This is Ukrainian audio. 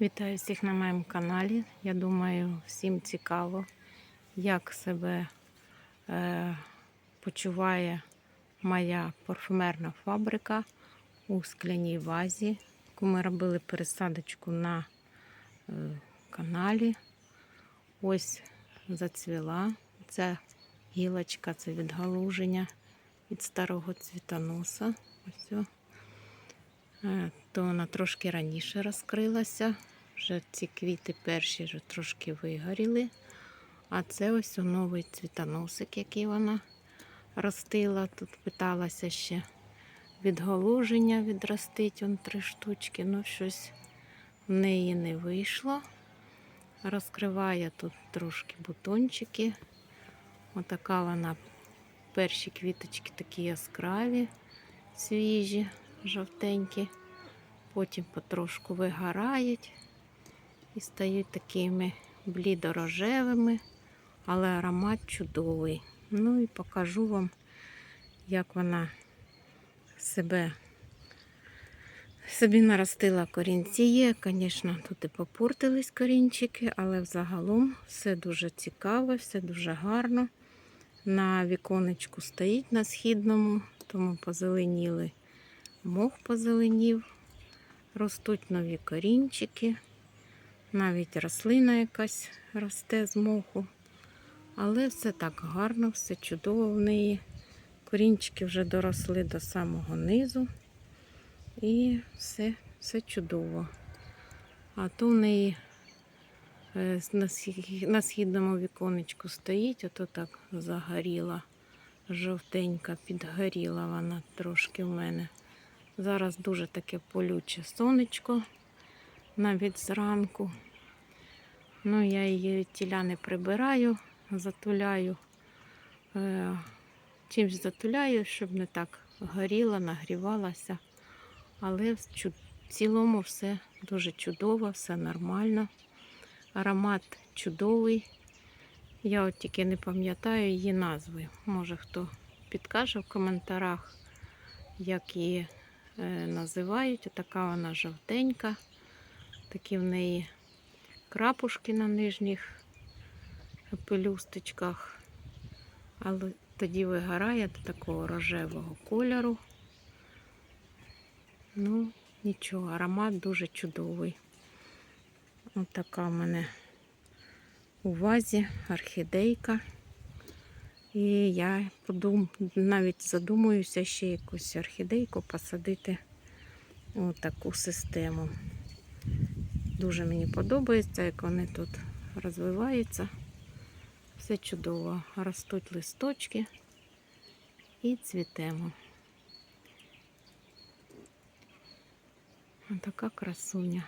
Вітаю всіх на моєму каналі. Я думаю, всім цікаво, як себе е, почуває моя парфумерна фабрика у скляній вазі, яку ми робили пересадочку на е, каналі. Ось зацвіла. Ця гілочка це відгалуження від старого цвітоноса. Ось. Е, то вона трошки раніше розкрилася. Вже ці квіти перші вже трошки вигоріли. А це ось новий цвітоносик, який вона ростила. Тут питалася ще відголуження відростить, он три штучки, ну щось в неї не вийшло. Розкриває тут трошки бутончики. Отака вона. Перші квіточки такі яскраві, свіжі жовтенькі, потім потрошку вигорають і стають такими блідорожевими, але аромат чудовий. Ну і покажу вам, як вона себе собі наростила корінці. Є, звісно, тут і попортились корінчики, але взагалом все дуже цікаво, все дуже гарно. На віконечку стоїть на східному, тому позеленіли мох позеленів, ростуть нові корінчики, навіть рослина якась росте з моху. Але все так гарно, все чудово в неї. Корінчики вже доросли до самого низу. І все, все чудово. А то в неї е, на схі- на східному віконечку стоїть, ото так загоріла, жовтенька, підгоріла вона трошки в мене. Зараз дуже таке полюче сонечко, навіть зранку. Ну, я її тіля не прибираю, затуляю, е, чимось затуляю, щоб не так горіла, нагрівалася. Але в цілому все дуже чудово, все нормально. Аромат чудовий. Я от тільки не пам'ятаю її назви. Може хто підкаже в коментарях, як її називають. Отака вона жовтенька. Такі в неї крапушки на нижніх пелюсточках. Але тоді вигорає до такого рожевого кольору. Ну, нічого, аромат дуже чудовий. Ось така в мене у вазі орхідейка. І я подум... навіть задумуюся ще якусь орхідейку посадити у таку систему. Дуже мені подобається, як вони тут розвиваються. Все чудово. Ростуть листочки і цвітемо. Така красуня.